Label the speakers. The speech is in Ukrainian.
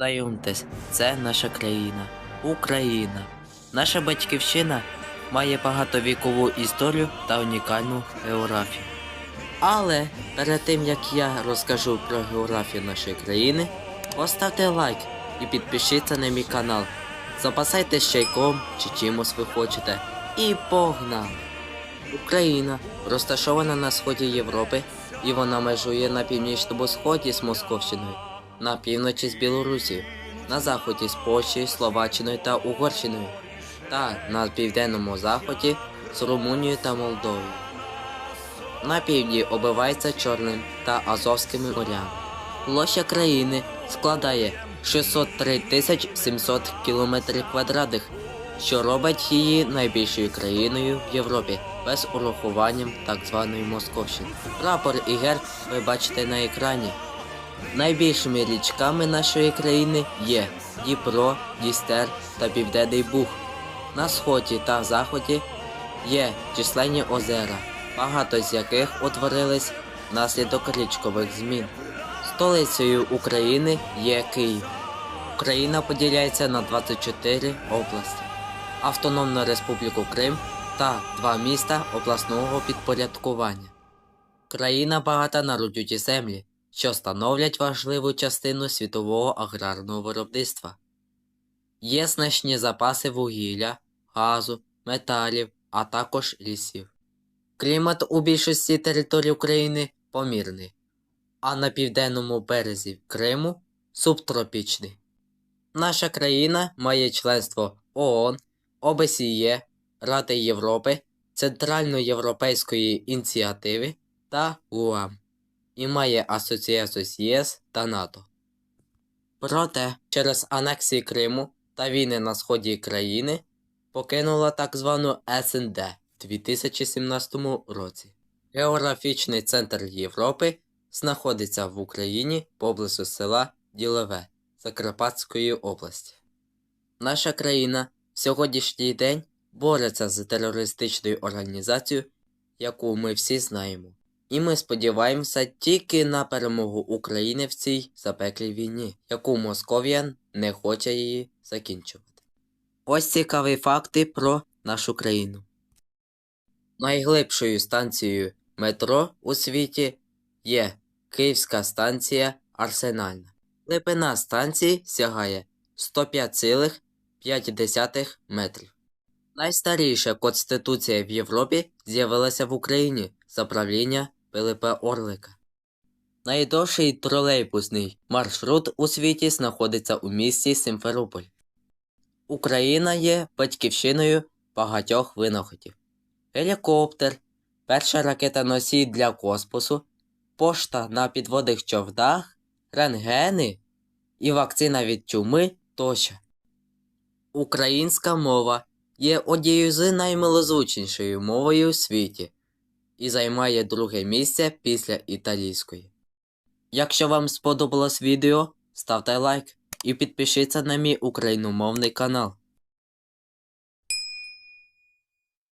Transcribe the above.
Speaker 1: Знайомтесь, це наша країна, Україна. Наша батьківщина має багатовікову історію та унікальну географію. Але перед тим як я розкажу про географію нашої країни, поставте лайк і підпишіться на мій канал. Запасайтесь чайком чи чимось ви хочете. І погнали! Україна розташована на сході Європи, і вона межує на північному сході з Московщиною, на півночі з Білорусією, на заході з Польщею, Словаччиною та Угорщиною, та на південному заході з Румунією та Молдовою. На півдні обивається Чорним та Азовськими морями. Площа країни складає 603 тисяч 700 кілометрів квадратних, що робить її найбільшою країною в Європі без урахуванням так званої Московщини. Прапор і герб ви бачите на екрані. Найбільшими річками нашої країни є Дніпро, Дністер та Південний Буг. На сході та заході є численні озера, багато з яких утворились внаслідок річкових змін. Столицею України є Київ. Україна поділяється на 24 області, Автономну Республіку Крим та два міста обласного підпорядкування. Країна багата на родючі землі, що становлять важливу частину світового аграрного виробництва. Є значні запаси вугілля, газу, металів, а також лісів. Клімат у більшості територій України помірний, а на південному березі Криму субтропічний. Наша країна має членство ООН, ОБСЄ, Ради Європи, Центральноєвропейської ініціативи та ГУАМ і має асоціацію з ЄС та НАТО. Проте через анексії Криму та війни на сході країни покинула так звану СНД в 2017 році. Географічний центр Європи знаходиться в Україні поблизу села Ділове Закарпатської області. Наша країна в сьогоднішній день бореться з терористичною організацією, яку ми всі знаємо. І ми сподіваємося тільки на перемогу України в цій запеклій війні, яку Московія не хоче її закінчувати. Ось цікаві факти про нашу країну. Найглибшою станцією метро у світі є Київська станція Арсенальна. Глибина станції сягає 105,5 метрів. Найстаріша конституція в Європі з'явилася в Україні за правління Пилипа Орлика. Найдовший тролейбусний маршрут у світі знаходиться у місті Симферополь. Україна є батьківщиною багатьох винаходів. Гелікоптер, перша ракета-носій для космосу, пошта на підводних човнах, рентгени і вакцина від чуми тощо. Українська мова є однією з наймилозвучнішою мовою у світі і займає друге місце після італійської. Якщо вам сподобалось відео, ставте лайк і підпишіться на мій україномовний канал.